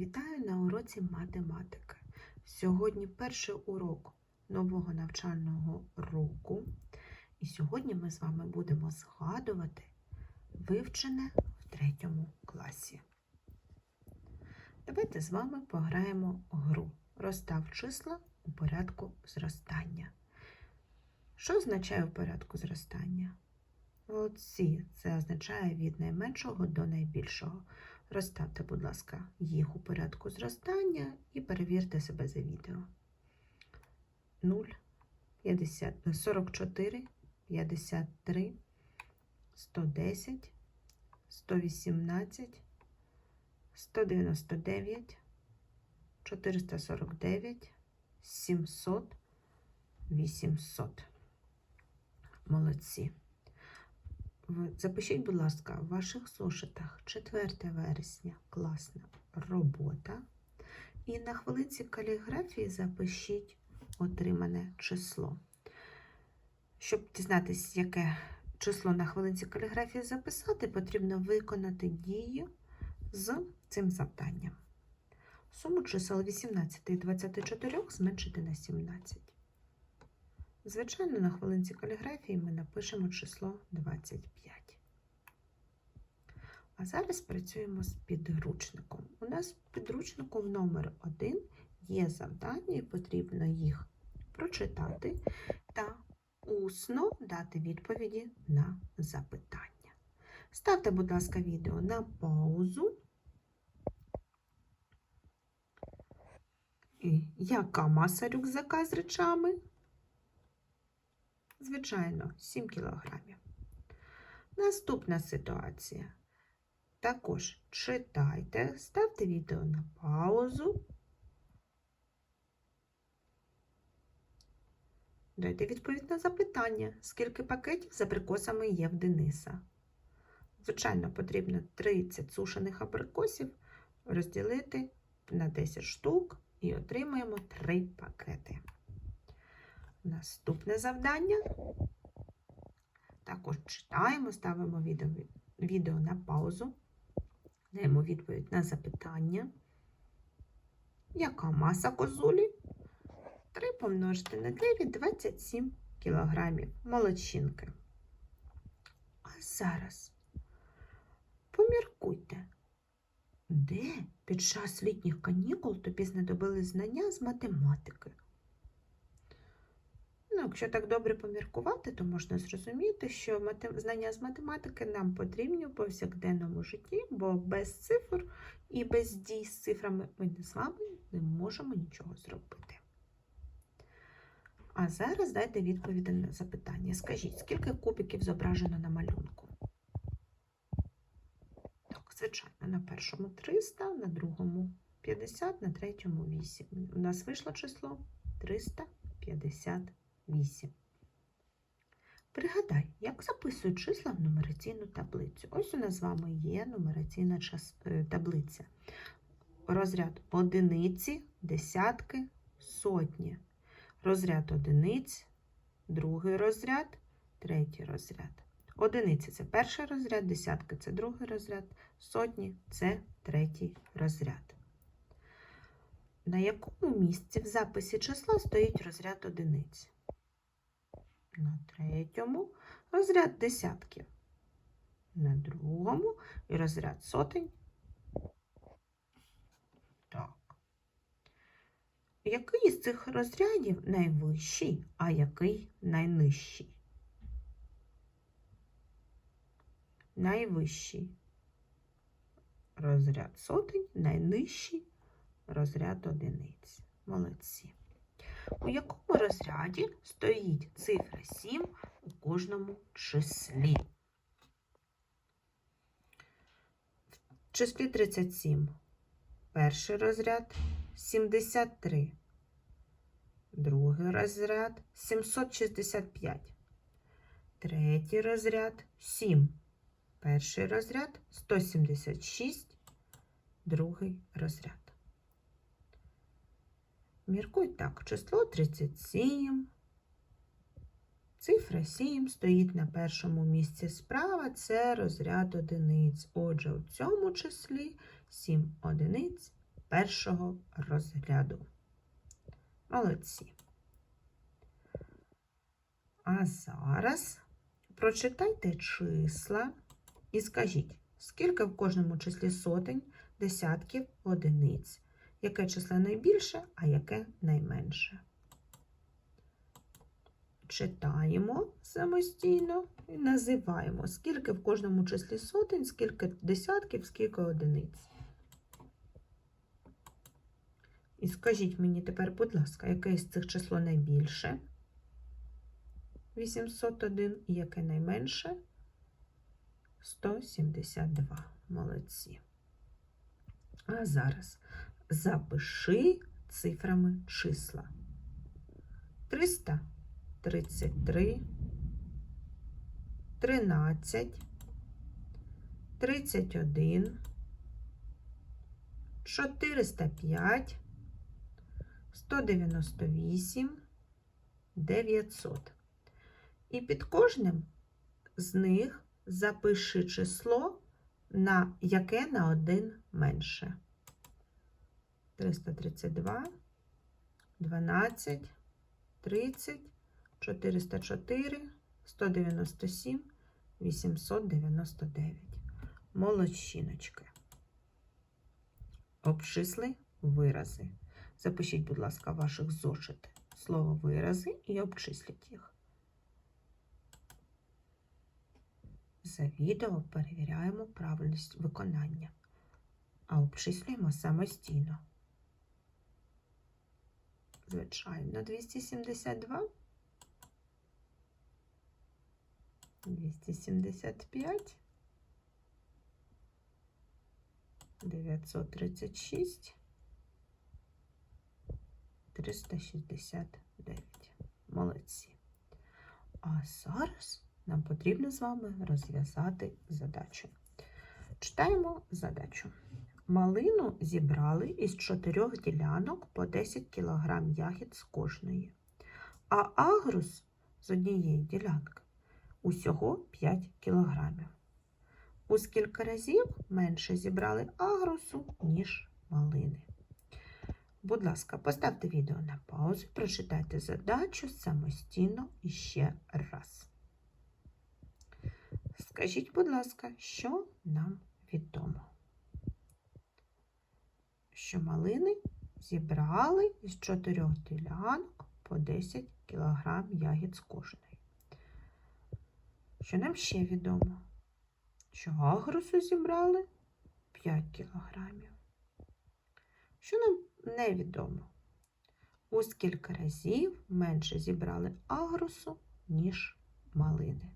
Вітаю на уроці математики. Сьогодні перший урок нового навчального року. І сьогодні ми з вами будемо згадувати вивчене в третьому класі. Давайте з вами пограємо гру. Розстав числа у порядку зростання. Що означає в порядку зростання? Молодці, це означає від найменшого до найбільшого. Розставте, будь ласка, їх у порядку зростання і перевірте себе за відео. 0, 50, 44, 53, 110, 118, 199, 449, 700, 800. Молодці. Запишіть, будь ласка, в ваших зошитах 4 вересня класна робота. І на хвилинці каліграфії запишіть отримане число. Щоб дізнатися, яке число на хвилинці каліграфії записати, потрібно виконати дію з цим завданням. Суму чисел 18 і 24 зменшити на 17. Звичайно, на хвилинці каліграфії ми напишемо число 25. А зараз працюємо з підручником. У нас підручником номер 1 є завдання, і потрібно їх прочитати та усно дати відповіді на запитання. Ставте, будь ласка, відео на паузу. І яка маса рюкзака з речами? Звичайно, 7 кілограмів. Наступна ситуація. Також читайте, ставте відео на паузу. Дайте відповідь на запитання, скільки пакетів з абрикосами є в Дениса. Звичайно, потрібно 30 сушених абрикосів розділити на 10 штук і отримаємо 3 пакети. Наступне завдання. Також читаємо, ставимо відео, відео на паузу, даємо відповідь на запитання. Яка маса козулі? 3 помножити на 9 27 кілограмів молодчинки. А зараз поміркуйте, де під час літніх канікул тобі знадобились знання з математики? Ну, якщо так добре поміркувати, то можна зрозуміти, що знання з математики нам потрібні в повсякденному житті, бо без цифр і без дій з цифрами ми з вами не можемо нічого зробити. А зараз дайте відповіді на запитання. Скажіть, скільки кубиків зображено на малюнку? Так, звичайно, на першому 300, на другому 50, на третьому 8. У нас вийшло число 358. Пригадай, як записують числа в нумераційну таблицю. Ось у нас з вами є нумераційна е, таблиця. Розряд одиниці, десятки, сотні. Розряд одиниць, другий розряд, третій розряд. Одиниці це перший розряд, десятки це другий розряд, сотні це третій розряд. На якому місці в записі числа стоїть розряд одиниць? На третьому розряд десятків. На другому і розряд сотень. Так. Який з цих розрядів найвищий, а який найнижчий? Найвищий розряд сотень, найнижчий розряд одиниць. Молодці. У якому розряді стоїть цифра 7 у кожному числі? В числі 37. Перший розряд 73. Другий розряд 765. Третій розряд 7. Перший розряд 176. Другий розряд. Міркуй так, число 37. Цифра 7 стоїть на першому місці справа, це розряд одиниць. Отже, у цьому числі 7 одиниць першого розряду. Молодці. А зараз прочитайте числа і скажіть, скільки в кожному числі сотень, десятків, одиниць. Яке число найбільше, а яке найменше. Читаємо самостійно і називаємо, скільки в кожному числі сотень, скільки десятків, скільки одиниць. І скажіть мені тепер, будь ласка, яке з цих число найбільше? 801 і яке найменше? 172. Молодці. А зараз запиши цифрами числа. 333, 13, 31, 405, 198, 900. І під кожним з них запиши число, на яке на один менше. 332, 12, 30, 404, 197, 899. Молодчиночки. Обчисли вирази. Запишіть, будь ласка, ваших зошити слово вирази і обчисліть їх. За відео перевіряємо правильність виконання, а обчислюємо самостійно. Звичайно, 272, 275, 936, 369. Молодці. А зараз нам потрібно з вами розв'язати задачу. Читаємо задачу. Малину зібрали із чотирьох ділянок по 10 кг ягід з кожної, а агрус з однієї ділянки усього 5 кг. У скільки разів менше зібрали агрусу, ніж малини. Будь ласка, поставте відео на паузу, прочитайте задачу самостійно ще раз. Скажіть, будь ласка, що нам відомо? Що малини зібрали із чотирьох ділянок по 10 кг ягід з кожної. Що нам ще відомо? Що агрусу зібрали 5 кг. Що нам невідомо? У скільки разів менше зібрали агрусу, ніж малини.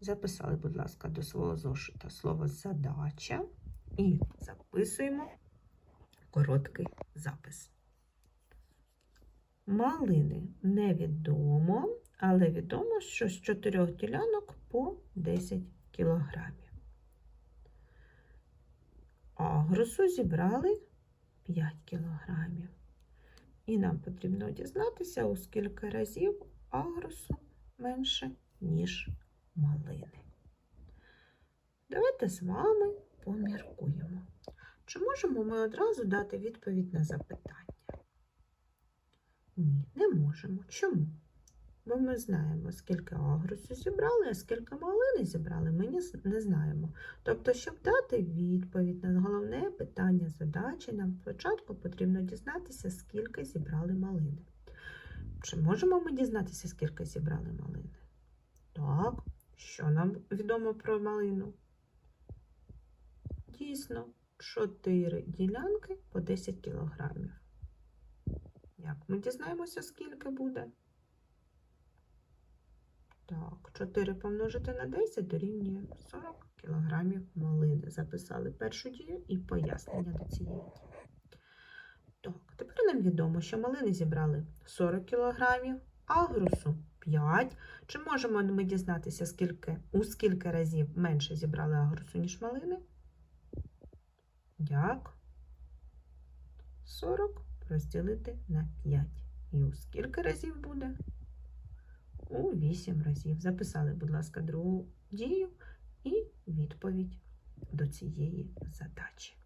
Записали, будь ласка, до свого зошита слово задача і записуємо короткий запис. Малини невідомо, але відомо, що з чотирьох ділянок по 10 кілограмів. Агрусу зібрали 5 кілограмів. І нам потрібно дізнатися, у скільки разів агрусу менше, ніж малини. Давайте з вами поміркуємо. Чи можемо ми одразу дати відповідь на запитання? Ні, не можемо. Чому? Бо ми знаємо, скільки агрусу зібрали, а скільки малини зібрали, ми не знаємо. Тобто, щоб дати відповідь на головне питання задачі, нам спочатку потрібно дізнатися, скільки зібрали малини. Чи можемо ми дізнатися, скільки зібрали малини? Так, що нам відомо про малину? Дійсно, 4 ділянки по 10 кілограмів. Як ми дізнаємося, скільки буде? Так, 4 помножити на 10 дорівнює 40 кілограмів малини. Записали першу дію і пояснення до цієї дії. Так, тепер нам відомо, що малини зібрали 40 кілограмів, агрусу 5. Чи можемо ми дізнатися, скільки, у скільки разів менше зібрали агрусу, ніж малини? Як? 40 розділити на 5. І у скільки разів буде? У 8 разів. Записали, будь ласка, другу дію і відповідь до цієї задачі.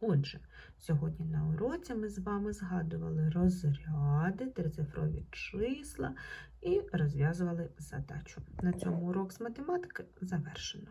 Отже, сьогодні на уроці ми з вами згадували розряди, трицифрові числа і розв'язували задачу. На цьому урок з математики завершено.